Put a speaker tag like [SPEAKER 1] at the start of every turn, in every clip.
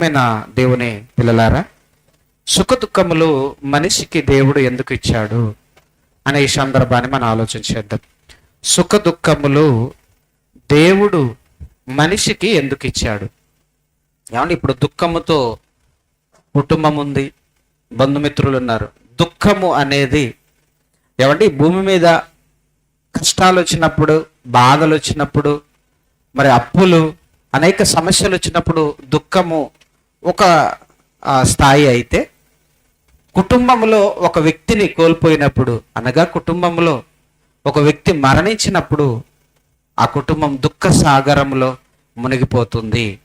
[SPEAKER 1] ప్రియమైన దేవుని పిల్లలారా సుఖ దుఃఖములు మనిషికి దేవుడు ఎందుకు ఇచ్చాడు అనే ఈ సందర్భాన్ని మనం ఆలోచించేద్దాం సుఖ దుఃఖములు దేవుడు మనిషికి ఎందుకు ఇచ్చాడు? ఏమంటే ఇప్పుడు దుఃఖముతో కుటుంబం ఉంది బంధుమిత్రులు ఉన్నారు. దుఃఖము అనేది ఏమంటే ఈ భూమి మీద కష్టాలు వచ్చినప్పుడు బాధలు వచ్చినప్పుడు మరి అప్పులు అనేక సమస్యలు వచ్చినప్పుడు దుఃఖము ఒక స్థాయి అయితే కుటుంబంలో ఒక వ్యక్తిని కోల్పోయినప్పుడు అనగా కుటుంబంలో ఒక వ్యక్తి మరణించినప్పుడు ఆ కుటుంబం దుఃఖ సాగరంలో మునిగిపోతుంది.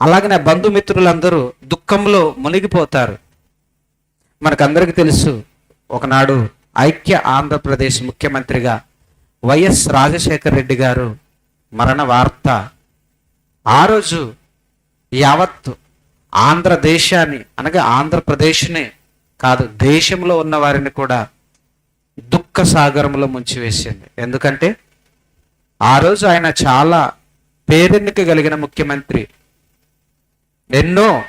[SPEAKER 1] అలాగనే బంధుమిత్రులందరూ దుఃఖంలో మునిగిపోతారు. మనకందరికీ తెలుసు ఒకనాడు ఐక్య ఆంధ్రప్రదేశ్ ముఖ్యమంత్రిగా వైఎస్ రాజశేఖర రెడ్డి గారు మరణ వార్త. ఆ రోజు యావత్ ఆంధ్రదేశాన్ని అనగా ఆంధ్రప్రదేశ్ని కాదు దేశంలో ఉన్న వారిని కూడా దుఃఖ సాగరంలో ముంచివేసింది. ఎందుకంటే ఆ రోజు ఆయన చాలా పేరెన్నిక కలిగిన ముఖ్యమంత్రి. ఎన్నో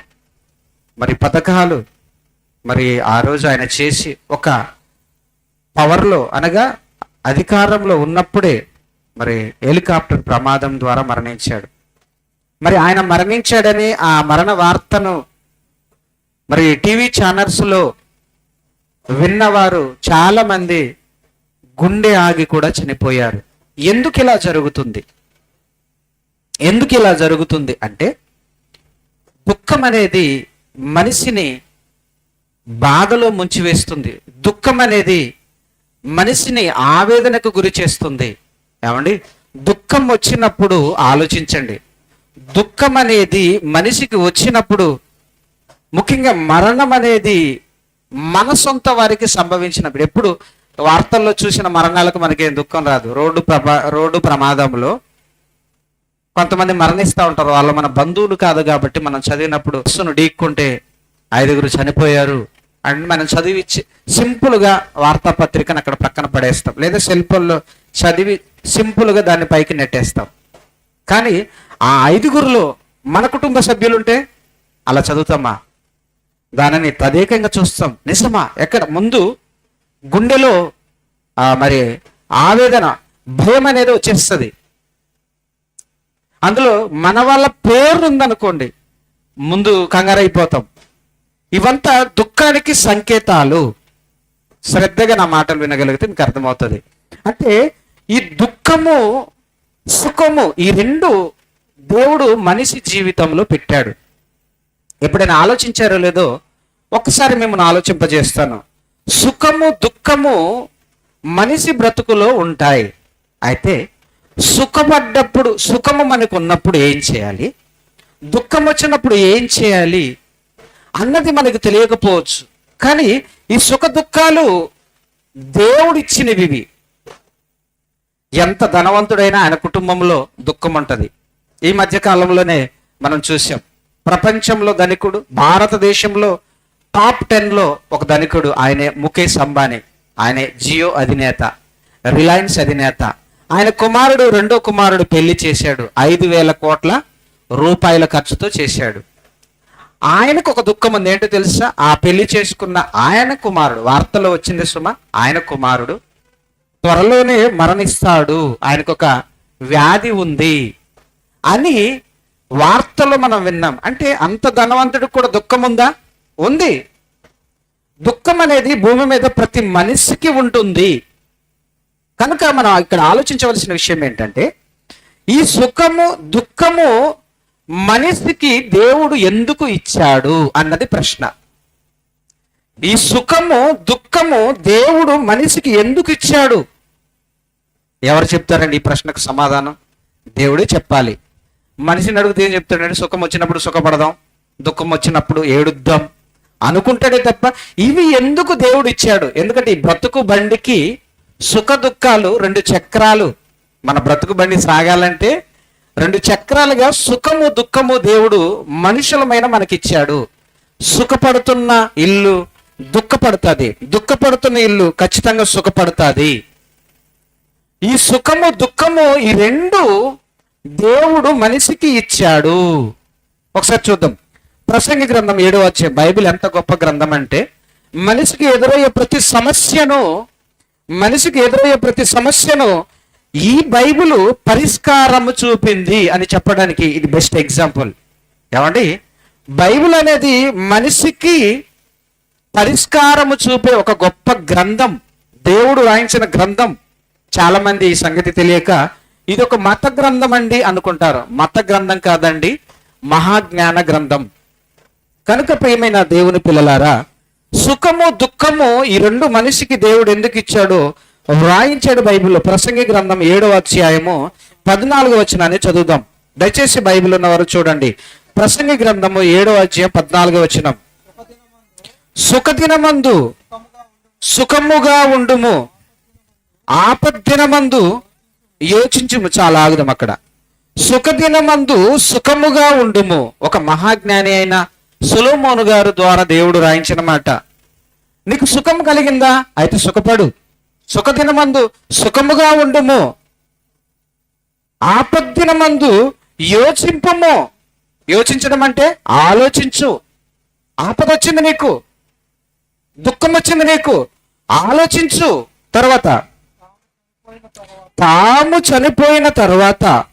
[SPEAKER 1] మరి పథకాలు మరి ఆ రోజు ఆయన చేసి ఒక పవర్లో అనగా అధికారంలో ఉన్నప్పుడే మరి హెలికాప్టర్ ప్రమాదం ద్వారా మరణించాడు. మరి ఆయన మరణించాడని ఆ మరణ వార్తను మరి టీవీ ఛానల్స్లో విన్నవారు చాలామంది గుండె ఆగి కూడా చనిపోయారు. ఎందుకు ఇలా జరుగుతుంది? ఎందుకు ఇలా జరుగుతుంది అంటే దుఃఖం అనేది మనిషిని బాధలో ముంచివేస్తుంది. దుఃఖం అనేది మనిషిని ఆవేదనకు గురి చేస్తుంది. ఏమండి? దుఃఖం వచ్చినప్పుడు ఆలోచించండి. దుఃఖం అనేది మనిషికి వచ్చినప్పుడు ముఖ్యంగా మరణం అనేది మన సొంత వారికి సంభవించినప్పుడు. ఎప్పుడు వార్తల్లో చూసిన మరణాలకు మనకేం దుఃఖం రాదు. రోడ్డు ప్రభా రోడ్డు ప్రమాదంలో కొంతమంది మరణిస్తూ ఉంటారు. వాళ్ళు మన బంధువులు కాదు కాబట్టి మనం చదివినప్పుడు బస్సును ఢీక్కుంటే ఐదుగురు చనిపోయారు అండ్ మనం చదివిచ్చి సింపుల్గా వార్తాపత్రికను అక్కడ పక్కన పడేస్తాం. లేదా సెల్ఫోన్లో చదివి సింపుల్గా దాన్ని పైకి నెట్టేస్తాం. కానీ ఆ ఐదుగురులో మన కుటుంబ సభ్యులుంటే అలా చదువుతామా దానిని తదేకంగా చూస్తాం. నిజమా? ఎక్కడ? ముందు గుండెలో మరి ఆవేదన భయం అనేది వచ్చేస్తుంది. అందులో మన వాళ్ళ పేరు ఉందనుకోండి ముందు కంగారైపోతాం. ఇవంతా దుఃఖానికి సంకేతాలు. శ్రద్ధగా నా మాటలు వినగలిగితే మీకు అర్థమవుతుంది. అంటే ఈ దుఃఖము సుఖము ఈ రెండు దేవుడు మనిషి జీవితంలో పెట్టాడు. ఎప్పుడైనా ఆలోచించారో లేదో ఒక్కసారి మిమ్మల్ని ఆలోచింపజేస్తాను. సుఖము దుఃఖము మనిషి బ్రతుకులో ఉంటాయి. అయితే సుఖపడ్డప్పుడు సుఖము మనకు ఉన్నప్పుడు ఏం చేయాలి? దుఃఖం వచ్చినప్పుడు ఏం చేయాలి? అన్నది మనకు తెలియకపోవచ్చు. కానీ ఈ సుఖ దుఃఖాలు దేవుడిచ్చినవి ఎంత ధనవంతుడైనా ఆయన కుటుంబంలో దుఃఖం ఉంటుంది. ఈ మధ్య కాలంలోనే మనం చూసాం ప్రపంచంలో ధనికుడు భారతదేశంలో టాప్ టెన్లో ఒక ధనికుడు ఆయనే ముఖేష్ అంబానీ. ఆయనే జియో అధినేత రిలయన్స్ అధినేత. ఆయన కుమారుడు రెండో కుమారుడు పెళ్ళి చేశాడు. ఐదు వేల కోట్ల రూపాయల ఖర్చుతో చేశాడు. ఆయనకు ఒక దుఃఖం ఉంది. ఏంటో తెలుసా? ఆ పెళ్ళి చేసుకున్న ఆయన కుమారుడు వార్తలో వచ్చింది సుమ ఆయన కుమారుడు త్వరలోనే మరణిస్తాడు. ఆయనకు ఒక వ్యాధి ఉంది అని వార్తలు మనం విన్నాం. అంటే అంత ధనవంతుడికి కూడా దుఃఖం ఉందా. ఉంది దుఃఖం అనేది భూమి మీద ప్రతి మనిషికి ఉంటుంది. కనుక మనం ఇక్కడ ఆలోచించవలసిన విషయం ఏంటంటే ఈ సుఖము దుఃఖము మనిషికి దేవుడు ఎందుకు ఇచ్చాడు అన్నది ప్రశ్న. ఈ సుఖము దుఃఖము దేవుడు మనిషికి ఎందుకు ఇచ్చాడు? ఎవరు చెప్తారండి ఈ ప్రశ్నకు సమాధానం? దేవుడే చెప్పాలి. మనిషిని అడిగితే ఏం చెప్తాడండి? సుఖం వచ్చినప్పుడు సుఖపడదాం దుఃఖం వచ్చినప్పుడు ఏడుద్దాం అనుకుంటాడే తప్ప ఇవి ఎందుకు దేవుడు ఇచ్చాడు? ఎందుకంటే ఈ బ్రతుకు బండికి సుఖ దుఃఖాలు రెండు చక్రాలు. మన బ్రతుకు బండి సాగాలంటే రెండు చక్రాలుగా సుఖము దుఃఖము దేవుడు మనుషులమైన మనకిచ్చాడు. సుఖపడుతున్న ఇల్లు దుఃఖపడుతుంది. దుఃఖపడుతున్న ఇల్లు ఖచ్చితంగా సుఖపడుతుంది. ఈ సుఖము దుఃఖము ఈ రెండు దేవుడు మనిషికి ఇచ్చాడు. ఒకసారి చూద్దాం. ప్రసంగి గ్రంథం ఏడో వచ్చే బైబిల్ ఎంత గొప్ప గ్రంథం అంటే మనిషికి ఎదురయ్యే ప్రతి సమస్యను మనిషికి ఎదురయ్యే ప్రతి సమస్యను ఈ బైబిల్ పరిష్కారము చూపింది అని చెప్పడానికి ఇది బెస్ట్ ఎగ్జాంపుల్. ఏమండి? బైబిల్ అనేది మనిషికి పరిష్కారము చూపే ఒక గొప్ప గ్రంథం. దేవుడు రాయించిన గ్రంథం. చాలామంది ఈ సంగతి తెలియక ఇది ఒక మత గ్రంథం అండి అనుకుంటారు. మత గ్రంథం కాదండి మహాజ్ఞాన గ్రంథం. కనుక ప్రియమైన దేవుని పిల్లలారా సుఖము దుఃఖము ఈ రెండు మనిషికి దేవుడు ఎందుకు ఇచ్చాడో వ్రాయించాడు బైబిల్లో. ప్రసంగి గ్రంథం ఏడవ అధ్యాయము పద్నాలుగు వచనాన్ని చదువుదాం. దయచేసి బైబిల్ ఉన్నవారు చూడండి. ప్రసంగి గ్రంథము ఏడవ అధ్యాయం పద్నాలుగు వచనం. సుఖదినమందు సుఖముగా ఉండుము. ఆపద్దినమందు యోచించుము చాలా ఆగుదాం అక్కడ. సుఖదినమందు సుఖముగా ఉండుము. ఒక మహాజ్ఞాని అయిన సులోమోను గారు ద్వారా దేవుడు రాయించిన మాట. నీకు సుఖం కలిగిందా? అయితే సుఖపడు. సుఖదినమందు సుఖముగా ఉండుము. ఆపద్దినమందు యోచింపము. యోచించడం అంటే ఆలోచించు. ఆపద వచ్చింది నీకు. దుఃఖం వచ్చింది నీకు. ఆలోచించు. తర్వాత తాము చనిపోయిన తర్వాత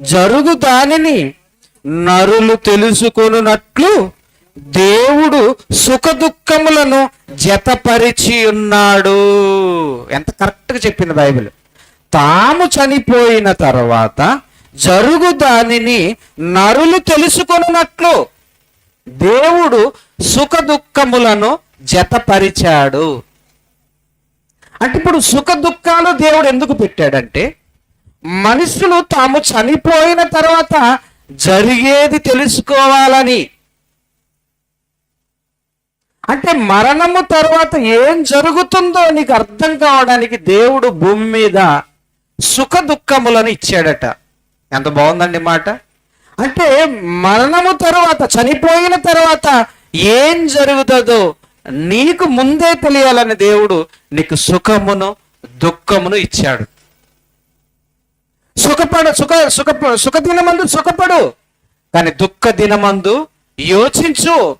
[SPEAKER 1] జరుగు దానిని నరులు తెలుసుకొనున్నట్లు దేవుడు సుఖదుఖములను జతపరిచి ఉన్నాడు. ఎంత కరెక్ట్గా చెప్పింది బైబిల్. తాము చనిపోయిన తర్వాత జరుగు దానిని నరులు తెలుసుకొనున్నట్లు దేవుడు సుఖదుఖములను జతపరిచాడు. అంటే ఇప్పుడు సుఖ దుఃఖాలు దేవుడు ఎందుకు పెట్టాడంటే మనుషులు తాము చనిపోయిన తర్వాత జరిగేది తెలుసుకోవాలని. అంటే మరణము తర్వాత ఏం జరుగుతుందో నీకు అర్థం కావడానికి దేవుడు భూమి మీద సుఖ దుఃఖములను ఇచ్చాడట. ఎంత బాగుందండి మాట. అంటే మరణము తర్వాత చనిపోయిన తర్వాత ఏం జరుగుతుందో నీకు ముందే తెలియాలని దేవుడు నీకు సుఖమును దుఃఖమును ఇచ్చాడు. సుఖపడు సుఖ సుఖ సుఖ దినమందు సుఖపడు. కానీ దుఃఖ దినమందు యోచించు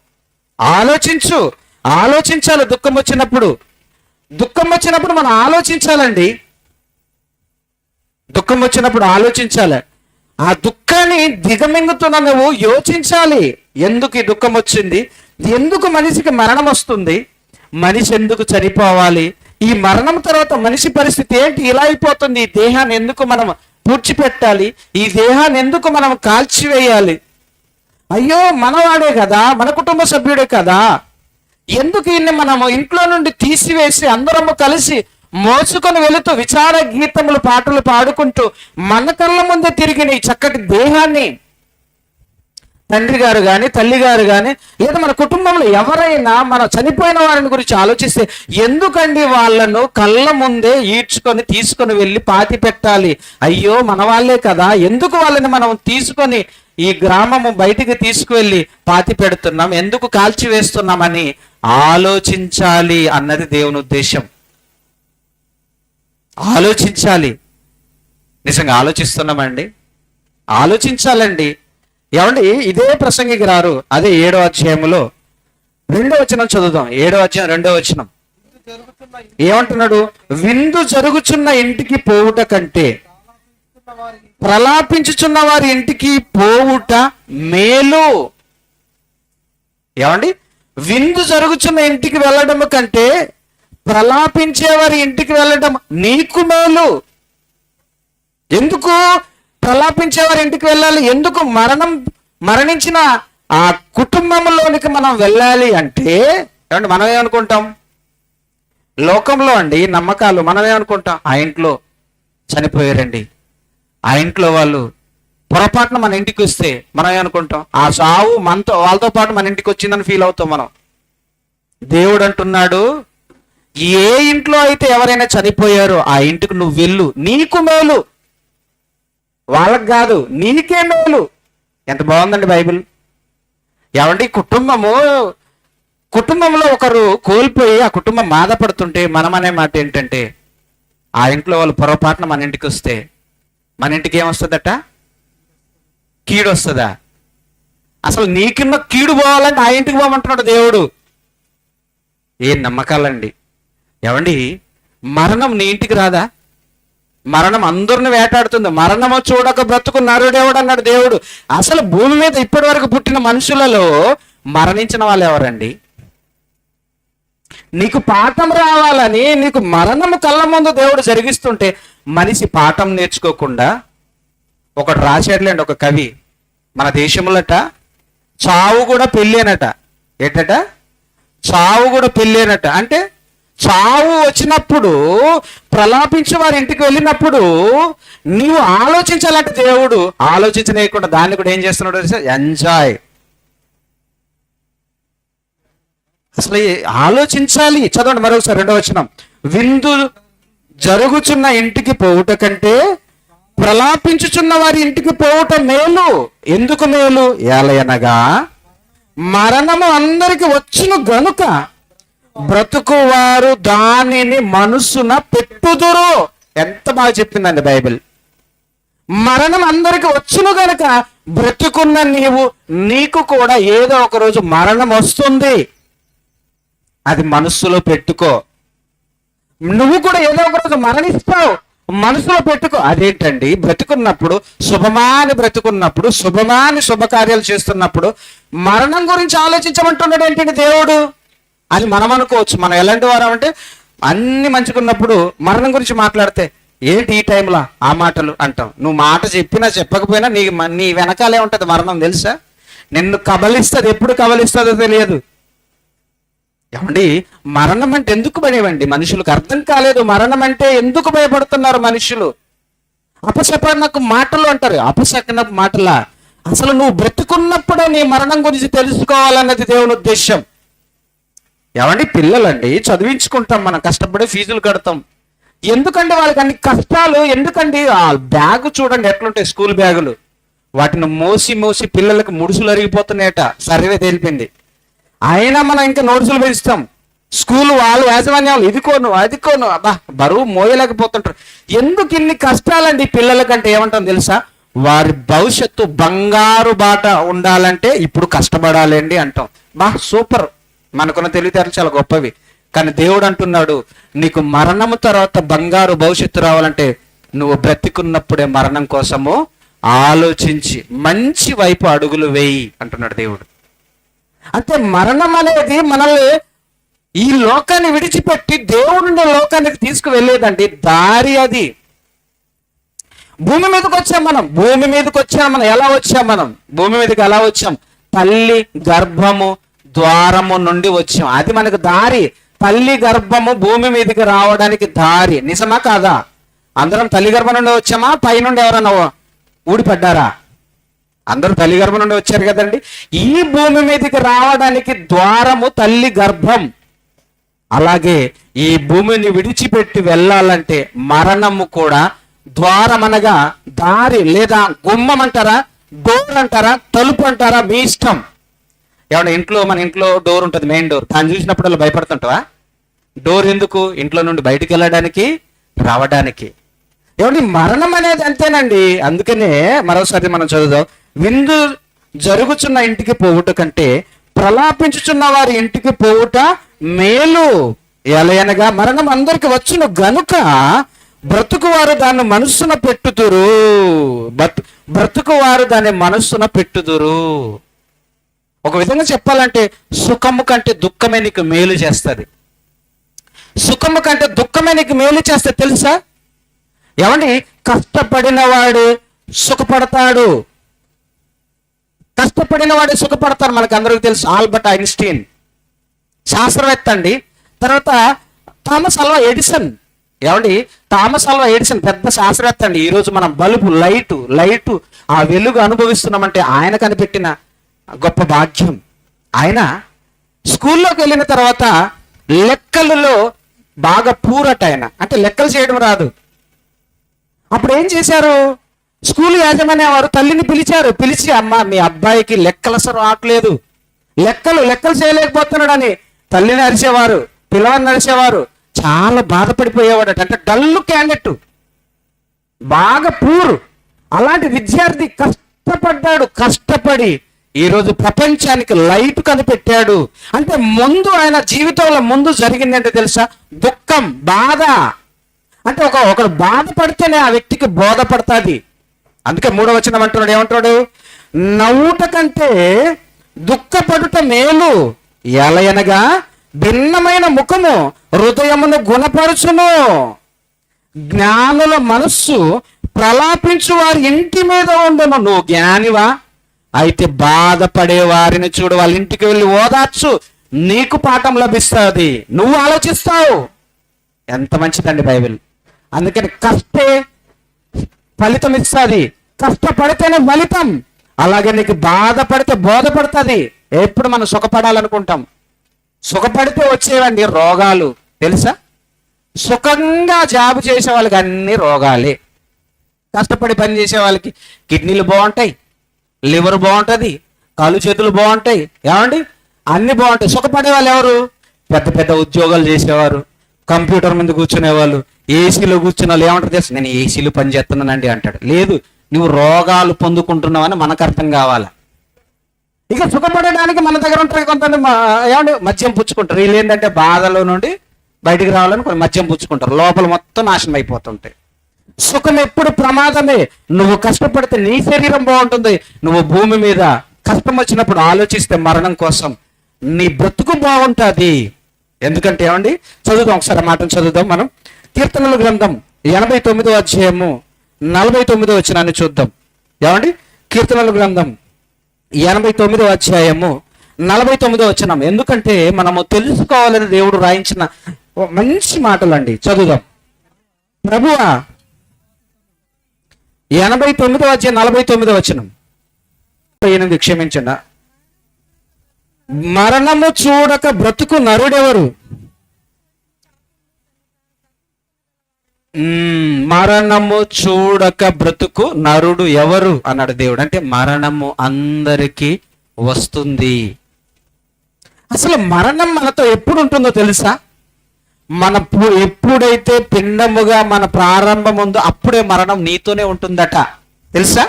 [SPEAKER 1] ఆలోచించు ఆలోచించాలి దుఃఖం వచ్చినప్పుడు. దుఃఖం వచ్చినప్పుడు మనం ఆలోచించాలండి. దుఃఖం వచ్చినప్పుడు ఆలోచించాలి. ఆ దుఃఖాన్ని దిగమింగుతున్న నువ్వు యోచించాలి. ఎందుకు ఈ దుఃఖం వచ్చింది? ఎందుకు మనిషికి మరణం వస్తుంది? మనిషి ఎందుకు చనిపోవాలి? ఈ మరణం తర్వాత మనిషి పరిస్థితి ఏంటి? ఇలా అయిపోతుంది. ఈ దేహాన్ని ఎందుకు మనం పూడ్చిపెట్టాలి? ఈ దేహాన్ని ఎందుకు మనం కాల్చివేయాలి? అయ్యో మనవాడే కదా మన కుటుంబ సభ్యుడే కదా. ఎందుకు ఈయన్ని మనము ఇంట్లో నుండి తీసివేసి అందరము కలిసి మోసుకొని వెళుతూ విచార గీతములు పాటలు పాడుకుంటూ మన కళ్ళ ముందే తిరిగిన ఈ చక్కటి దేహాన్ని తండ్రి గారు కానీ తల్లి గారు కానీ లేదా మన కుటుంబంలో ఎవరైనా మన చనిపోయిన వారిని గురించి ఆలోచిస్తే ఎందుకండి వాళ్ళను కళ్ళ ముందే ఈడ్చుకొని తీసుకొని వెళ్ళి పాతి పెట్టాలి? అయ్యో మన వాళ్ళే కదా. ఎందుకు వాళ్ళని మనం తీసుకొని ఈ గ్రామము బయటికి తీసుకువెళ్ళి పాతి పెడుతున్నాం? ఎందుకు కాల్చి వేస్తున్నామని ఆలోచించాలి అన్నది దేవుని ఉద్దేశం. ఆలోచించాలి. నిజంగా ఆలోచిస్తున్నామండి? ఆలోచించాలండి. ఏమండి ఇదే ప్రసంగికి రారు. అదే ఏడో అధ్యాయంలో రెండో వచనం చదువుదాం. ఏడో అధ్యాయం రెండో వచనం. ఏమంటున్నాడు? విందు జరుగుచున్న ఇంటికి పోవుట కంటే ప్రలాపించుచున్న వారి ఇంటికి పోవుట మేలు. ఏమండి? విందు జరుగుచున్న ఇంటికి వెళ్ళడం కంటే ప్రలాపించే వారి ఇంటికి వెళ్ళడం నీకు మేలు. ఎందుకు ప్రలాపించే వారి ఇంటికి వెళ్ళాలి? ఎందుకు మరణం మరణించిన ఆ కుటుంబంలోనికి మనం వెళ్ళాలి అంటే ఏమండి మనం ఏమనుకుంటాం? లోకంలో అండి నమ్మకాలు మనం ఏమనుకుంటాం? ఆ ఇంట్లో చనిపోయారండి. ఆ ఇంట్లో వాళ్ళు పొరపాటున మన ఇంటికి వస్తే మనం ఏమనుకుంటాం? ఆ సావు మనతో వాళ్ళతో పాటు మన ఇంటికి వచ్చిందని ఫీల్ అవుతాం మనం. దేవుడు అంటున్నాడు ఏ ఇంట్లో అయితే ఎవరైనా చనిపోయారో ఆ ఇంటికి నువ్వు వెళ్ళు. నీకు మేలు. వాళ్ళకి కాదు నీకే మేలు. ఎంత బాగుందండి బైబిల్. ఏమండి కుటుంబము కుటుంబంలో ఒకరు కోల్పోయి ఆ కుటుంబం బాధపడుతుంటే మనం అనే మాట ఏంటంటే ఆ ఇంట్లో వాళ్ళు పొరపాటున మన ఇంటికి వస్తే మన ఇంటికి ఏమొస్తుందట? కీడు వస్తుందా అసలు నీకున్న కీడు పోవాలంటే ఆ ఇంటికి పోమంటున్నాడు దేవుడు. ఏ నమ్మకాలండి. ఏమండి? మరణం నీ ఇంటికి రాదా? మరణం అందరిని వేటాడుతుంది. మరణము చూడక బ్రతుకు నరుడేవాడు అన్నాడు దేవుడు. అసలు భూమి మీద ఇప్పటి వరకు పుట్టిన మనుషులలో మరణించిన వాళ్ళు ఎవరండి? నీకు పాఠం రావాలని నీకు మరణము కళ్ళ ముందు దేవుడు జరిగిస్తుంటే మనిషి పాఠం నేర్చుకోకుండా ఒకడు రాశాడులేండి ఒక కవి. మన దేశంలోట చావు కూడా పెళ్ళేనట ఏంటట? చావు కూడా పెళ్ళేనట అంటే చావు వచ్చినప్పుడు ప్రలాపించి వారి ఇంటికి వెళ్ళినప్పుడు నీవు ఆలోచించాలంట దేవుడు ఆలోచించలేకుండా దాన్ని కూడా ఏం చేస్తున్నాడు ఎంజాయ్ అసలు ఆలోచించాలి. చదవండి మరొకసారి రెండో వచనం. విందు జరుగుచున్న ఇంటికి పోవుట కంటే ప్రలాపించుచున్న వారి ఇంటికి పోవుట మేలు. ఎందుకు మేలు? ఏలయనగా మరణము అందరికి వచ్చును గనుక బ్రతుకువారు దానిని మనసున పెట్టుదురు. ఎంత బాగా చెప్పిందండి బైబిల్. మరణం అందరికి వచ్చును గనక బ్రతుకున్న నీవు నీకు కూడా ఏదో ఒక రోజు మరణం వస్తుంది. అది మనస్సులో పెట్టుకో. నువ్వు కూడా ఏదో ఒక రోజు మరణిస్తావు. మనసులో పెట్టుకో. అదేంటండి? బ్రతుకున్నప్పుడు శుభమాని బ్రతుకున్నప్పుడు శుభమాని శుభకార్యాలు చేస్తున్నప్పుడు మరణం గురించి ఆలోచించమంటున్నాడు ఏంటండి దేవుడు? అని మనం అనుకోవచ్చు. మనం ఎలాంటి వారం అంటే అన్ని మంచుకున్నప్పుడు మరణం గురించి మాట్లాడితే ఏంటి ఈ టైంలో ఆ మాటలు అంటాం. నువ్వు మాట చెప్పినా చెప్పకపోయినా నీ నీ వెనకాలే ఉంటుంది మరణం తెలుసా? నిన్ను కబలిస్తుంది. ఎప్పుడు కబలిస్తుందో తెలియదు. ఏమండి? మరణం అంటే ఎందుకు భయమండి? మనుషులకు అర్థం కాలేదు. మరణం అంటే ఎందుకు భయపడుతున్నారు మనుషులు? అపశపనకు మాటలు అంటారు. అపశకనపు మాటలా. అసలు నువ్వు బ్రతుకున్నప్పుడే నీ మరణం గురించి తెలుసుకోవాలన్నది దేవుని ఉద్దేశం ఏమండి? పిల్లలండి చదివించుకుంటాం మనం కష్టపడి ఫీజులు కడతాం. ఎందుకండి వాళ్ళకి అన్ని కష్టాలు? ఎందుకండి? ఆ బ్యాగ్ చూడండి ఎట్లుంటాయి స్కూల్ బ్యాగులు. వాటిని మోసి మోసి పిల్లలకు ముడుసులు అరిగిపోతున్నాయట. సర్వే తెలిపింది అయినా మనం ఇంకా నోట్సులు పెంచుతాం. స్కూల్ వాళ్ళు యాజమాన్యాలు ఇది కోను అది కోను. అబ్బా బరువు మోయలేకపోతుంటారు. ఎందుకు ఇన్ని కష్టాలండి పిల్లలకంటే? ఏమంటాం తెలుసా? వారి భవిష్యత్తు బంగారు బాట ఉండాలంటే ఇప్పుడు కష్టపడాలండి అంటాం. బా సూపర్. మనకున్న తెలివితేటలు చాలా గొప్పవి. కానీ దేవుడు అంటున్నాడు నీకు మరణము తర్వాత బంగారు భవిష్యత్తు రావాలంటే నువ్వు బ్రతికున్నప్పుడే మరణం కోసము ఆలోచించి మంచి వైపు అడుగులు వేయి అంటున్నాడు దేవుడు. అంటే మరణం అనేది మనల్ని ఈ లోకాన్ని విడిచిపెట్టి దేవుడిని లోకానికి తీసుకువెళ్ళేదండి దారి అది. భూమి మీదకి వచ్చాం మనం. భూమి మీదకి వచ్చాం మనం. ఎలా వచ్చాం మనం? భూమి మీదకి ఎలా వచ్చాం? తల్లి గర్భము ద్వారము నుండి వచ్చాం. అది మనకు దారి. తల్లి గర్భము భూమి మీదకి రావడానికి దారి. నిజమా కాదా? అందరం తల్లి గర్భం నుండి వచ్చామా? పై నుండి ఎవరన్నా ఊడిపడ్డారా? అందరూ తల్లి గర్భం నుండి వచ్చారు కదండి. ఈ భూమి మీదకి రావడానికి ద్వారము తల్లి గర్భం. అలాగే ఈ భూమిని విడిచిపెట్టి వెళ్ళాలంటే మరణము కూడా ద్వారం అనగా దారి లేదా గుమ్మం అంటారా? డోర్ అంటారా? తలుపు అంటారా? మీ ఇష్టం. ఏమన్నా ఇంట్లో మన ఇంట్లో డోర్ ఉంటుంది మెయిన్ డోర్. దాన్ని చూసినప్పుడు భయపడుతుంటావా? డోర్ ఎందుకు? ఇంట్లో నుండి బయటికి వెళ్ళడానికి రావడానికి. ఏమండి మరణం అనేది అంతేనండి. అందుకనే మరోసారి మనం చదువుదాం. విందు జరుగుచున్న ఇంటికి పోవుట కంటే ప్రలాపించుచున్న వారి ఇంటికి పోవుట మేలు. ఎలయనగా మరణం అందరికి వచ్చును గనుక బ్రతుకువారు దాన్ని మనస్సున పెట్టుదురు. బ్రతుకువారు దాన్ని మనస్సున పెట్టుదురు. ఒక విధంగా చెప్పాలంటే సుఖము కంటే దుఃఖమే నీకు మేలు చేస్తుంది. సుఖము కంటే దుఃఖమే నీకు మేలు చేస్తే తెలుసా? ఏమండి? కష్టపడిన వాడు సుఖపడతాడు. కష్టపడిన వాడే సుఖపడతాడు. మనకు అందరికీ తెలుసు ఆల్బర్ట్ ఐన్స్టీన్. శాస్త్రవేత్త అండి తర్వాత థామస్ అల్వా ఎడిసన్. ఏమండి? థామస్ అల్వా ఎడిసన్ పెద్ద శాస్త్రవేత్త అండి ఈరోజు మనం బల్బు లైటు లైటు ఆ వెలుగు అనుభవిస్తున్నామంటే ఆయన కనిపెట్టిన గొప్ప భాగ్యం. ఆయన స్కూల్లోకి వెళ్ళిన తర్వాత లెక్కలలో బాగా పూరట ఆయన. అంటే లెక్కలు చేయడం రాదు. అప్పుడు ఏం చేశారు? స్కూల్ యాజమాన్య వారు తల్లిని పిలిచారు. పిలిచి అమ్మ మీ అబ్బాయికి లెక్కలు అసలు రావట్లేదు. లెక్కలు లెక్కలు చేయలేకపోతున్నాడని. తల్లిని అరిచేవారు పిల్లవాడిని అరిచేవారు. చాలా బాధపడిపోయేవాడట. అంటే డల్లు క్యాండెట్ బాగా పూర్. అలాంటి విద్యార్థి కష్టపడ్డాడు. కష్టపడి ఈరోజు ప్రపంచానికి లైట్ కనిపెట్టాడు. అంటే ముందు ఆయన జీవితంలో ముందు జరిగిందంటే తెలుసా? దుఃఖం బాధ. అంటే ఒక ఒకడు బాధపడితేనే ఆ వ్యక్తికి బోధపడుతుంది. అందుకే మూడో వచనం అంటున్నాడు ఏమంటాడు నవ్వుట కంటే దుఃఖపడుట మేలు. ఎలయనగా భిన్నమైన ముఖము హృదయమును గుణపరచును. జ్ఞానుల మనస్సు ప్రలాపించు వారి ఇంటి మీద ఉండను. నువ్వు జ్ఞానివా? అయితే బాధపడే వారిని చూడు వాళ్ళ ఇంటికి వెళ్ళి ఓదార్చు. నీకు పాఠం లభిస్తుంది. నువ్వు ఆలోచిస్తావు. ఎంత మంచిదండి బైబిల్. అందుకని కష్టే ఫలితం ఇస్తుంది. కష్టపడితేనే ఫలితం. అలాగే నీకు బాధపడితే బోధపడుతుంది. ఎప్పుడు మనం సుఖపడాలనుకుంటాం? సుఖపడితే వచ్చేవండి రోగాలు. తెలుసా? సుఖంగా జాబ్ చేసే వాళ్ళకి అన్ని రోగాలే. కష్టపడి పని చేసే వాళ్ళకి కిడ్నీలు బాగుంటాయి. లివర్ బాగుంటుంది కాలు చేతులు బాగుంటాయి ఏమండి? అన్ని బాగుంటాయి. సుఖపడే వాళ్ళు ఎవరు? పెద్ద పెద్ద ఉద్యోగాలు చేసేవారు కంప్యూటర్ మీద కూర్చునేవాళ్ళు ఏసీలో కూర్చునే వాళ్ళు ఏమంటారు తెలుసు? నేను ఏసీలో పని చేస్తున్నానండి అంటాడు. లేదు నువ్వు రోగాలు పొందుకుంటున్నావని మనకు అర్థం కావాలి? ఇక సుఖపడడానికి మన దగ్గర ఉంటారు కొంతమంది ఏమంటే ఏమండి? మద్యం పుచ్చుకుంటారు. వీళ్ళు ఏంటంటే బాధలో నుండి బయటికి రావాలని కొన్ని మద్యం పుచ్చుకుంటారు. లోపల మొత్తం నాశనం అయిపోతుంటాయి. సుఖం ఎప్పుడు ప్రమాదమే. నువ్వు కష్టపడితే నీ శరీరం బాగుంటుంది. నువ్వు భూమి మీద కష్టం వచ్చినప్పుడు ఆలోచిస్తే మరణం కోసం. నీ బ్రతుకు బాగుంటుంది. ఎందుకంటే ఏమండి? చదువుదాం ఒకసారి మాటను చదువుదాం మనం. కీర్తనల గ్రంథం ఎనభై తొమ్మిదో అధ్యాయము నలభై తొమ్మిదో వచ్చినాన్ని చూద్దాం. ఏమండి? కీర్తనల గ్రంథం ఎనభై తొమ్మిదో అధ్యాయము నలభై తొమ్మిదో వచ్చినాం ఎందుకంటే మనము తెలుసుకోవాలని దేవుడు రాయించిన ఓ మంచి మాటలు అండి చదువుదాం. ప్రభువా ఎనభై తొమ్మిదో అధ్యాయం నలభై తొమ్మిదో వచ్చిన ఎనిమిది క్షమించండి. మరణము చూడక బ్రతుకు నరుడెవరు? మరణము చూడక బ్రతుకు నరుడు ఎవరు? అన్నాడు దేవుడు. అంటే మరణము అందరికీ వస్తుంది. అసలు మరణం మనతో ఎప్పుడు ఉంటుందో తెలుసా? మన పు- ఎప్పుడైతే పిండముగా మన ప్రారంభం ఉందో అప్పుడే మరణం నీతోనే ఉంటుందట. తెలుసా?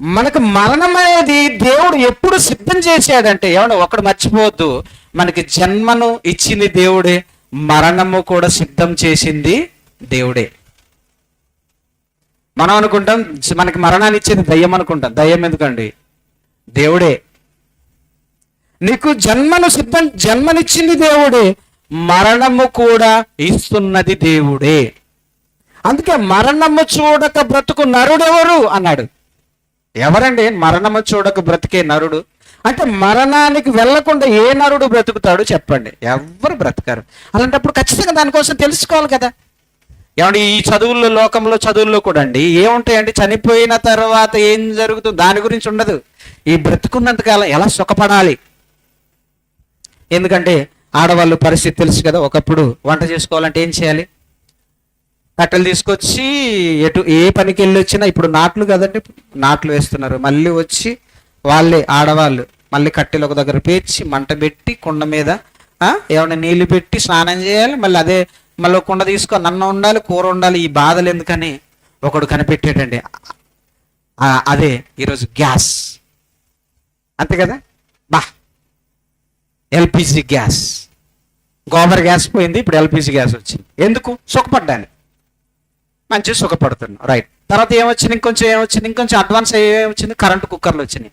[SPEAKER 1] మనకు మరణం అనేది దేవుడు ఎప్పుడు సిద్ధం చేశాడంటే ఏమన్నా ఒకడు మర్చిపోవద్దు. మనకి జన్మను ఇచ్చింది దేవుడే మరణము కూడా సిద్ధం చేసింది దేవుడే. మనం అనుకుంటాం మనకి మరణాన్ని ఇచ్చేది దయ్యం అనుకుంటాం. దయ్యం ఎందుకండి? దేవుడే. నీకు జన్మను సిద్ధం జన్మనిచ్చింది దేవుడే. మరణము కూడా ఇస్తున్నది దేవుడే. అందుకే మరణము చూడక బ్రతుకు నరుడెవరు అన్నాడు. ఎవరండి? మరణము చూడక బ్రతికే నరుడు? అంటే మరణానికి వెళ్ళకుండా ఏ నరుడు బ్రతుకుతాడు చెప్పండి. ఎవ్వరు బ్రతకారు? అలాంటప్పుడు ఖచ్చితంగా దానికోసం తెలుసుకోవాలి కదా. ఏమంటే ఈ చదువుల్లో లోకంలో చదువుల్లో కూడా అండి ఏముంటాయండి? చనిపోయిన తర్వాత ఏం జరుగుతుంది? దాని గురించి ఉండదు. ఈ బ్రతుకున్నంతకాలం ఎలా సుఖపడాలి? ఎందుకంటే ఆడవాళ్ళు పరిస్థితి తెలుసు కదా ఒకప్పుడు వంట చేసుకోవాలంటే ఏం చేయాలి? కట్టెలు తీసుకొచ్చి ఎటు ఏ పనికి వెళ్ళి వచ్చినా ఇప్పుడు నాట్లు కదండి నాట్లు వేస్తున్నారు. మళ్ళీ వచ్చి వాళ్ళే ఆడవాళ్ళు మళ్ళీ కట్టెలు ఒక దగ్గర పేర్చి మంట పెట్టి కుండ మీద ఏమైనా నీళ్ళు పెట్టి స్నానం చేయాలి మళ్ళీ అదే మళ్ళీ కుండ తీసుకొని అన్నం ఉండాలి కూర ఉండాలి ఈ బాధలు ఎందుకని ఒకడు కనిపెట్టేటండి అదే ఈరోజు గ్యాస్. అంతే కదా? బా ఎల్పిజి గ్యాస్. గోబర్ గ్యాస్ పోయింది ఇప్పుడు ఎల్పిజి గ్యాస్ వచ్చింది. ఎందుకు? సుఖపడ్డాను. మంచిగా సుఖపడుతున్నాం. రైట్ తర్వాత ఏమొచ్చింది? ఇంకొంచెం ఏమొచ్చింది? ఇంకొంచెం అడ్వాన్స్ ఏమొచ్చింది? కరెంటు కుక్కర్లు వచ్చినాయి.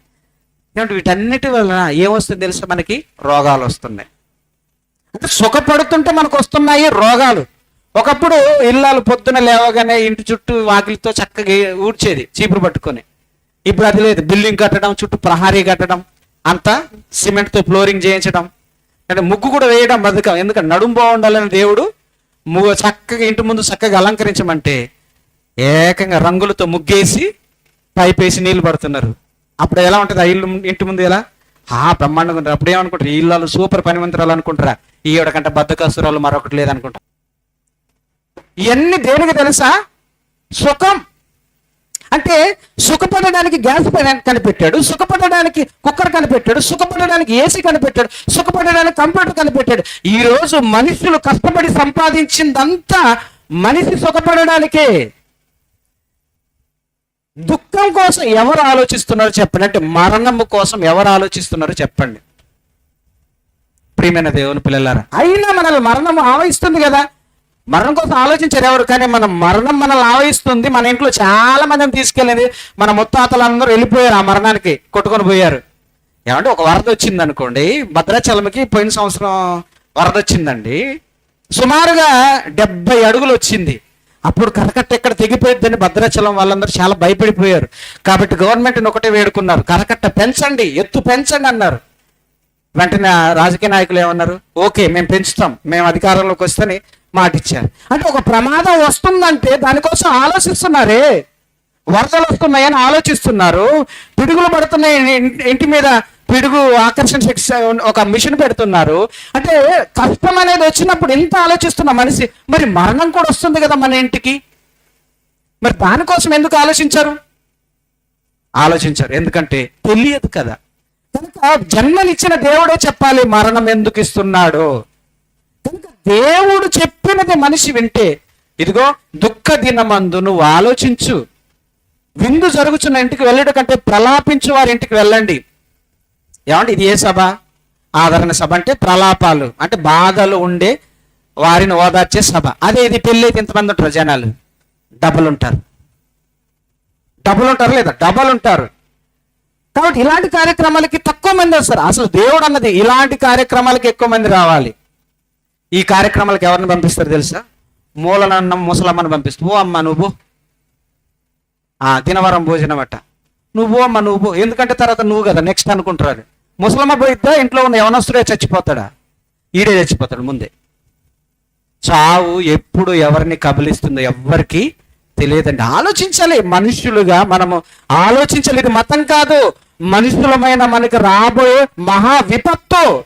[SPEAKER 1] ఏమంటే వీటన్నిటి వలన ఏమొస్తుంది తెలుసా మనకి? రోగాలు వస్తున్నాయి. అంటే సుఖపడుతుంటే మనకు వస్తున్నాయి రోగాలు. ఒకప్పుడు ఇల్లాలు పొద్దున లేవగానే ఇంటి చుట్టూ వాకిలితో చక్కగా ఊడ్చేది చీపురు పట్టుకొని. ఇప్పుడు అది లేదు. బిల్డింగ్ కట్టడం చుట్టూ ప్రహారీ కట్టడం అంతా సిమెంట్తో ఫ్లోరింగ్ చేయించడం. అంటే ముగ్గు కూడా వేయడం బతకం ఎందుకంటే నడుము బాగుండాలని దేవుడు ముగ్గు చక్కగా ఇంటి ముందు చక్కగా అలంకరించమంటే ఏకంగా రంగులతో ముగ్గేసి పైప్ వేసి నీళ్ళు పడుతున్నారు. అప్పుడు ఎలా ఉంటుంది? ఆ ఇల్లు ఇంటి ముందు ఎలా? ఆ బ్రహ్మాండంగా ఉంటారు అప్పుడు ఏమనుకుంటారు ఈ సూపర్ పనివంతరాలు అనుకుంటారా? ఈవిడకంటే బద్దకస్తురాలు మరొకటి లేదనుకుంటారు. ఇవన్నీ దేనికి తెలుసా? సుఖం. అంటే సుఖపడడానికి గ్యాస్ కనిపెట్టాడు సుఖపడడానికి కుక్కర్ కనిపెట్టాడు సుఖపడడానికి ఏసీ కనిపెట్టాడు సుఖపడడానికి కంప్యూటర్ కనిపెట్టాడు. ఈరోజు మనుషులు కష్టపడి సంపాదించిందంతా మనిషి సుఖపడడానికే. దుఃఖం కోసం ఎవరు ఆలోచిస్తున్నారో చెప్పండి. అంటే మరణము కోసం ఎవరు ఆలోచిస్తున్నారో చెప్పండి. ప్రియమైన దేవుని పిల్లలారా అయినా మనల్ని మరణం ఆవహిస్తుంది కదా. మరణం కోసం ఆలోచించారు ఎవరు కానీ మన మరణం మనల్ని ఆవహిస్తుంది. మన ఇంట్లో చాలా మందిని తీసుకెళ్ళింది. మన ముత్తాతలందరూ వెళ్ళిపోయారు ఆ మరణానికి కొట్టుకొని పోయారు. ఏమంటే ఒక వరద వచ్చింది అనుకోండి భద్రాచలంకి పోయిన సంవత్సరం వరద వచ్చిందండి. సుమారుగా డెబ్బై అడుగులు వచ్చింది. అప్పుడు కరకట్ట ఎక్కడ తెగిపోయిద్దని భద్రాచలం వాళ్ళందరూ చాలా భయపడిపోయారు. కాబట్టి గవర్నమెంట్ని ఒకటే వేడుకున్నారు. కరకట్ట పెంచండి ఎత్తు పెంచండి అన్నారు. వెంటనే రాజకీయ నాయకులు ఏమన్నారు? ఓకే మేము పెంచుతాం మేము అధికారంలోకి వస్తేనే మాట ఇచ్చారు. అంటే ఒక ప్రమాదం వస్తుందంటే దానికోసం ఆలోచిస్తున్నారే? వరదలు వస్తున్నాయని ఆలోచిస్తున్నారు. పిడుగులు పడుతున్నాయి ఇంటి- ఇంటి మీద పిడుగు ఆకర్షణ శక్తి ఒక మిషన్ పెడుతున్నారు. అంటే కష్టం అనేది వచ్చినప్పుడు ఎంత ఆలోచిస్తున్న మనిషి మరి మరణం కూడా వస్తుంది కదా మన ఇంటికి? మరి దానికోసం ఎందుకు ఆలోచించారు? ఆలోచించారు ఎందుకంటే తెలియదు కదా. కనుక జన్మనిచ్చిన దేవుడే చెప్పాలి మరణం ఎందుకు ఇస్తున్నాడు? కనుక దేవుడు చెప్పినది మనిషి వింటే ఇదిగో దుఃఖ దినమందు నువ్వు ఆలోచించు. విందు జరుగుతున్న ఇంటికి వెళ్ళడం కంటే ప్రలాపించు వారి ఇంటికి వెళ్ళండి. ఏమంటే ఇది ఏ సభ? ఆదరణ సభ అంటే ప్రలాపాలు అంటే బాధలు ఉండే వారిని ఓదార్చే సభ. అదే ఇది పెళ్ళి అయితే ఇంతమంది ఉంటారు జనాలు. డబ్బులు ఉంటారు డబ్బులు ఉంటారు లేదా? డబ్బులు ఉంటారు కాబట్టి ఇలాంటి కార్యక్రమాలకి తక్కువ మంది వస్తారు. అసలు దేవుడు అన్నది ఇలాంటి కార్యక్రమాలకి ఎక్కువ మంది రావాలి. ఈ కార్యక్రమాలకు ఎవరిని పంపిస్తారు తెలుసా? మూలనన్న ముసలమ్మని పంపిస్తూ అమ్మ నువ్వు? ఆ దినవరం భోజనం అట్ట నువ్వు అమ్మ నువ్వు? ఎందుకంటే తర్వాత నువ్వు కదా నెక్స్ట్ అనుకుంటారు. ముసలమ్మ పోయిద్దా? ఇంట్లో ఉన్న యవనస్తుడే చచ్చిపోతాడా? ఈడే చచ్చిపోతాడు ముందే. చావు ఎప్పుడు ఎవరిని కబలిస్తుందో ఎవ్వరికి తెలియదండి. ఆలోచించాలి. మనుషులుగా మనము ఆలోచించాలి. ఇది మతం కాదు. మనుషులమైన మనకి రాబోయే మహా విపత్తు.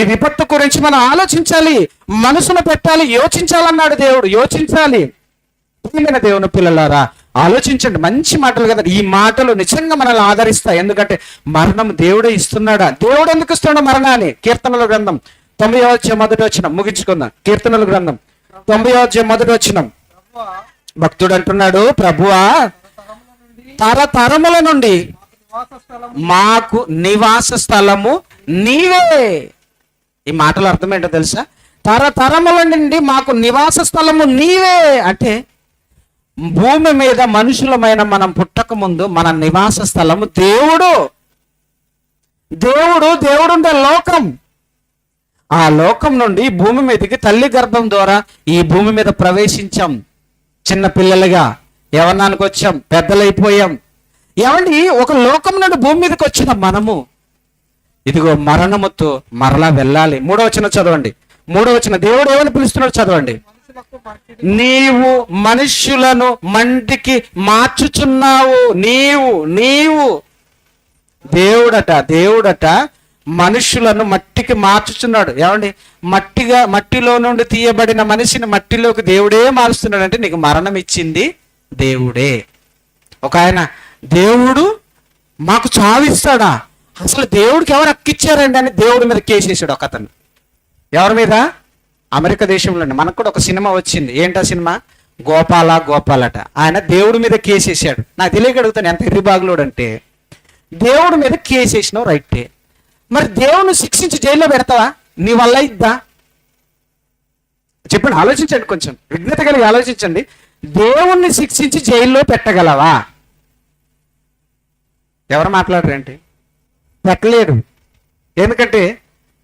[SPEAKER 1] ఈ విపత్తు గురించి మనం ఆలోచించాలి. మనసును పెట్టాలి. యోచించాలన్నాడు దేవుడు. యోచించాలి. ప్రియమైన దేవుని పిల్లలారా ఆలోచించండి. మంచి మాటలు కదా. ఈ మాటలు నిజంగా మనల్ని ఆదరిస్తాయి. ఎందుకంటే మరణం దేవుడే ఇస్తున్నాడా? దేవుడు ఎందుకు ఇస్తున్నాడు మరణాన్ని? కీర్తనల గ్రంథం తొంభై వచ్చే మొదటి వచ్చిన ముగించుకుందాం. కీర్తనల గ్రంథం తొంభై వచ్చే మొదటి వచ్చినాం భక్తుడు అంటున్నాడు ప్రభువా తరతరముల నుండి మాకు నివాస స్థలము నీవే. ఈ మాటల అర్థం ఏంటో తెలుసా తరతరముల నుండి మాకు నివాస స్థలము నీవే. అంటే భూమి మీద మనుషులమైన మనం పుట్టక ముందు మన నివాస స్థలము దేవుడు. దేవుడు దేవుడుండే లోకం. ఆ లోకం నుండి భూమి మీదకి తల్లి గర్భం ద్వారా ఈ భూమి మీద ప్రవేశించాం. చిన్న పిల్లలుగా యవనానికి వచ్చాం పెద్దలైపోయాం. ఏమండి ఒక లోకం నుండి భూమి మీదకి వచ్చిన మనము. ఇదిగో మరణముతో మరలా వెళ్ళాలి. మూడో వచ్చిన చదవండి. మూడో వచ్చిన దేవుడు ఏమని పిలుస్తున్నాడు చదవండి. నీవు మనుష్యులను మంటికి మార్చుచున్నావు. నీవు నీవు. దేవుడట దేవుడట మనుషులను మట్టికి మార్చుచున్నాడు. ఏమండి? మట్టిగా మట్టిలో నుండి తీయబడిన మనిషిని మట్టిలోకి దేవుడే మారుస్తున్నాడు అంటే నీకు మరణం ఇచ్చింది దేవుడే. ఒక ఆయన దేవుడు మాకు చావిస్తాడా? అసలు దేవుడికి ఎవరు అక్కిచ్చారండి అని దేవుడి మీద కేసేసాడు ఒక అతను. ఎవరి మీద? అమెరికా దేశంలోనే. మనకు కూడా ఒక సినిమా వచ్చింది. ఏంటా సినిమా? గోపాల గోపాలట. ఆయన దేవుడి మీద కేసేసాడు నాకు తెలియక అడుగుతాను ఎంత ఎర్రిబాగులోడు అంటే దేవుడి మీద కేసేసినావు రైటే. మరి దేవుని శిక్షించి జైల్లో పెడతావా? నీ వల్ల ఇద్దా చెప్పండి ఆలోచించండి కొంచెం. విఘ్నత కలిగి ఆలోచించండి. దేవుణ్ణి శిక్షించి జైల్లో పెట్టగలవా? ఎవరు మాట్లాడరేంటి పెట్టలేడు ఎందుకంటే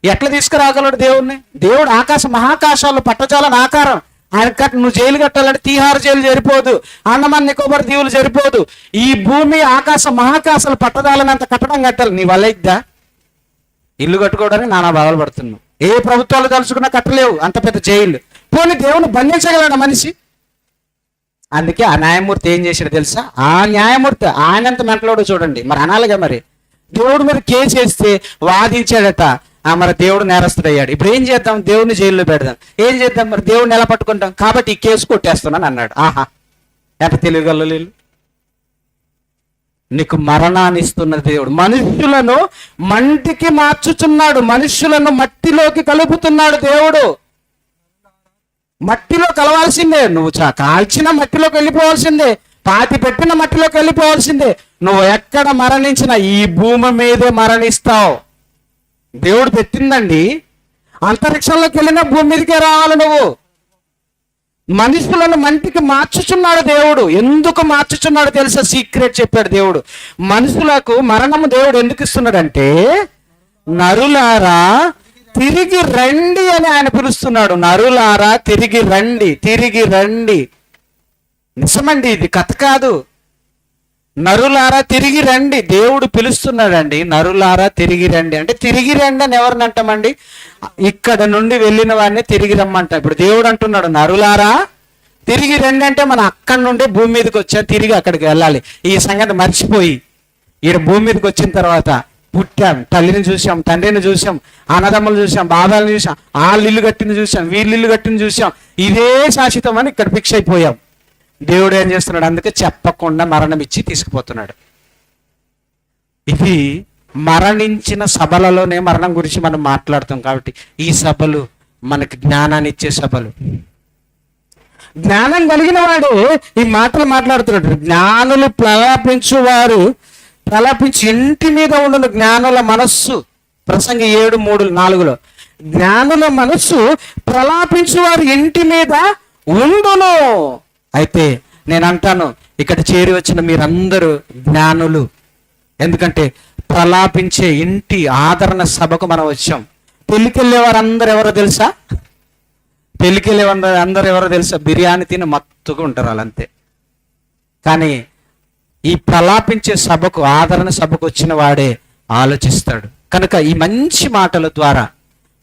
[SPEAKER 1] ఎట్లా తీసుకురాగలడు దేవుణ్ణి? దేవుడు ఆకాశ మహాకాశాలు పట్టజాలని ఆకారం. ఆయన కట్ నువ్వు జైలు కట్టాలంటే తీహార్ జైలు సరిపోదు అండమాన్ నికోబార్ దీవులు జరిపోదు. ఈ భూమి ఆకాశ మహాకాశాలు పట్టదాలని అంత కట్టడం కట్టాలి. నీ వల్ల ఇద్దా ఇల్లు కట్టుకోవడానికి నానా బాధలు పడుతున్నాం. ఏ ప్రభుత్వాలు తలుచుకున్నా కట్టలేవు అంత పెద్ద జైలు. పోనీ దేవుని బంధించగలడు మనిషి? అందుకే ఆ న్యాయమూర్తి ఏం చేశాడు తెలుసా? ఆ న్యాయమూర్తి ఆయనంత మెంటలోడు చూడండి. మరి అనాలిగా మరి. దేవుడు మీద కేసు వేస్తే వాదించాడట. ఆ మరి దేవుడు నేరస్తుడయ్యాడు. ఇప్పుడు ఏం చేద్దాం? దేవుడిని జైల్లో పెడదాం. ఏం చేద్దాం? మరి దేవుడిని ఎలా పట్టుకుంటాం? కాబట్టి ఈ కేసు కొట్టేస్తున్నాను అన్నాడు ఆహా. ఎంత తెలియగలరు నీకు మరణాన్ని ఇస్తున్న దేవుడు. మనుష్యులను మంటికి మార్చుచున్నాడు. మనుష్యులను మట్టిలోకి కలుపుతున్నాడు దేవుడు. మట్టిలో కలవాల్సిందే. నువ్వు చా కాల్చిన మట్టిలోకి వెళ్ళిపోవాల్సిందే. పాతి పెట్టిన మట్టిలోకి వెళ్ళిపోవాల్సిందే. నువ్వు ఎక్కడ మరణించినా ఈ భూమి మీదే మరణిస్తావు. దేవుడు పెట్టిందండి. అంతరిక్షంలోకి వెళ్ళిన భూమి మీదకే రావాలి నువ్వు. మనుషులను మంటికి మార్చుచున్నాడు దేవుడు. ఎందుకు మార్చుచున్నాడు తెలుసా? సీక్రెట్ చెప్పాడు దేవుడు. మనుషులకు మరణము దేవుడు ఎందుకు ఇస్తున్నాడంటే నరులారా తిరిగి రండి అని ఆయన పిలుస్తున్నాడు. నరులారా తిరిగి రండి తిరిగి రండి. నిజమండి ఇది కథ కాదు. నరులారా తిరిగి రండి. దేవుడు పిలుస్తున్నాడండి. నరులారా తిరిగి రండి. అంటే తిరిగి రండి అని ఎవరిని అంటామండి? ఇక్కడ నుండి వెళ్ళిన వాడిని తిరిగి రమ్మంట ఇప్పుడు దేవుడు అంటున్నాడు నరులారా తిరిగి రండి అంటే మనం అక్కడి నుండి భూమి మీదకి వచ్చా? తిరిగి అక్కడికి వెళ్ళాలి. ఈ సంగతి మర్చిపోయి ఈడ భూమి మీదకి వచ్చిన తర్వాత పుట్టాం. తల్లిని చూసాం తండ్రిని చూసాం అన్నదమ్ములు చూసాం బాధలను చూసాం వాళ్ళు ఇల్లు కట్టిన చూసాం వీళ్ళు ఇల్లు కట్టిన చూసాం ఇదే శాశ్వతం అని ఇక్కడ ఫిక్స్ అయిపోయాం. దేవుడు ఏం చేస్తున్నాడు? అందుకే చెప్పకుండా మరణం ఇచ్చి తీసుకుపోతున్నాడు. ఇది మరణించిన సభలలోనే మరణం గురించి మనం మాట్లాడుతాం కాబట్టి ఈ సభలు మనకు జ్ఞానాన్ని ఇచ్చే సభలు. జ్ఞానం కలిగిన వాడు ఈ మాటలు మాట్లాడుతున్నాడు. జ్ఞానులు ప్రలాపించువారు ప్రలాపించి ఇంటి మీద ఉండిన జ్ఞానుల మనస్సు. ప్రసంగి ఏడు మూడు నాలుగులో జ్ఞానుల మనస్సు ప్రలాపించువారు ఇంటి మీద ఉండును. అయితే నేను అంటాను ఇక్కడ చేరి వచ్చిన మీరందరూ జ్ఞానులు. ఎందుకంటే ప్రలాపించే ఇంటి ఆదరణ సభకు మనం వచ్చాం. పెళ్ళికెళ్ళే వారందరూ ఎవరో తెలుసా? పెళ్ళికెళ్ళే అందరూ అందరు ఎవరో తెలుసా? బిర్యానీ తిని మత్తుగా ఉంటారు వాళ్ళంతే. కానీ ఈ ప్రలాపించే సభకు ఆదరణ సభకు వచ్చిన వాడే ఆలోచిస్తాడు. కనుక ఈ మంచి మాటల ద్వారా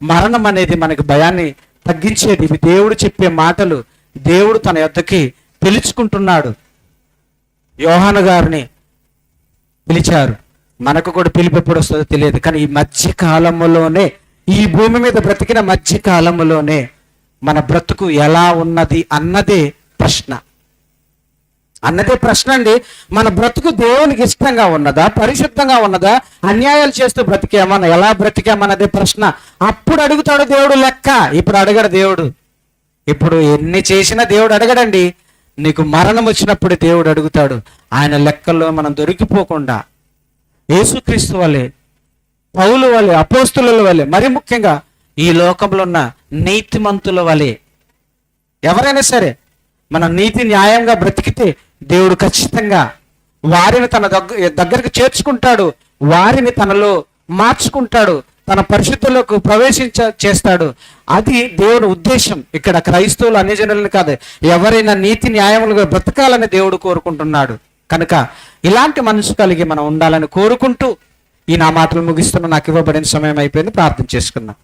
[SPEAKER 1] మరణం అనేది మనకి భయాన్ని తగ్గించేది. ఇవి దేవుడు చెప్పే మాటలు. దేవుడు తన యొద్దకి పిలుచుకుంటున్నాడు. యోహాను గారిని పిలిచారు. మనకు కూడా పిలుపు ఎప్పుడు వస్తుందో తెలియదు కానీ ఈ మధ్య కాలంలోనే ఈ భూమి మీద బ్రతికిన మధ్య కాలంలోనే మన బ్రతుకు ఎలా ఉన్నది అన్నదే ప్రశ్న. అన్నదే ప్రశ్న అండి మన బ్రతుకు దేవునికి ఇష్టంగా ఉన్నదా పరిశుద్ధంగా ఉన్నదా అన్యాయాలు చేస్తూ బ్రతికేమన్నా ఎలా బ్రతికామన్నదే ప్రశ్న. అప్పుడు అడుగుతాడు దేవుడు లెక్క ఇప్పుడు అడగడు దేవుడు. ఇప్పుడు ఎన్ని చేసినా దేవుడు అడగడండి. నీకు మరణం వచ్చినప్పుడు దేవుడు అడుగుతాడు ఆయన లెక్కల్లో మనం దొరికిపోకుండా. యేసుక్రీస్తు వలె పౌలు వలె అపోస్తుల వలె మరి ముఖ్యంగా ఈ లోకంలో ఉన్న నీతిమంతుల వలె ఎవరైనా సరే మన నీతి న్యాయంగా బ్రతికితే దేవుడు ఖచ్చితంగా వారిని తన దగ్గర దగ్గరికి చేర్చుకుంటాడు వారిని తనలో మార్చుకుంటాడు తన పరిశుద్ధులకు ప్రవేశించ చేస్తాడు. అది దేవుని ఉద్దేశం. ఇక్కడ క్రైస్తవులు అన్ని జనులను కాదు ఎవరైనా నీతి న్యాయములుగా బ్రతకాలని దేవుడు కోరుకుంటున్నాడు. కనుక ఇలాంటి మనసు కలిగి మనం ఉండాలని కోరుకుంటూ ఈ నా మాటలు ముగిస్తున్న నాకు ఇవ్వబడిన సమయం అయిపోయింది. ప్రార్థన చేసుకుందాం.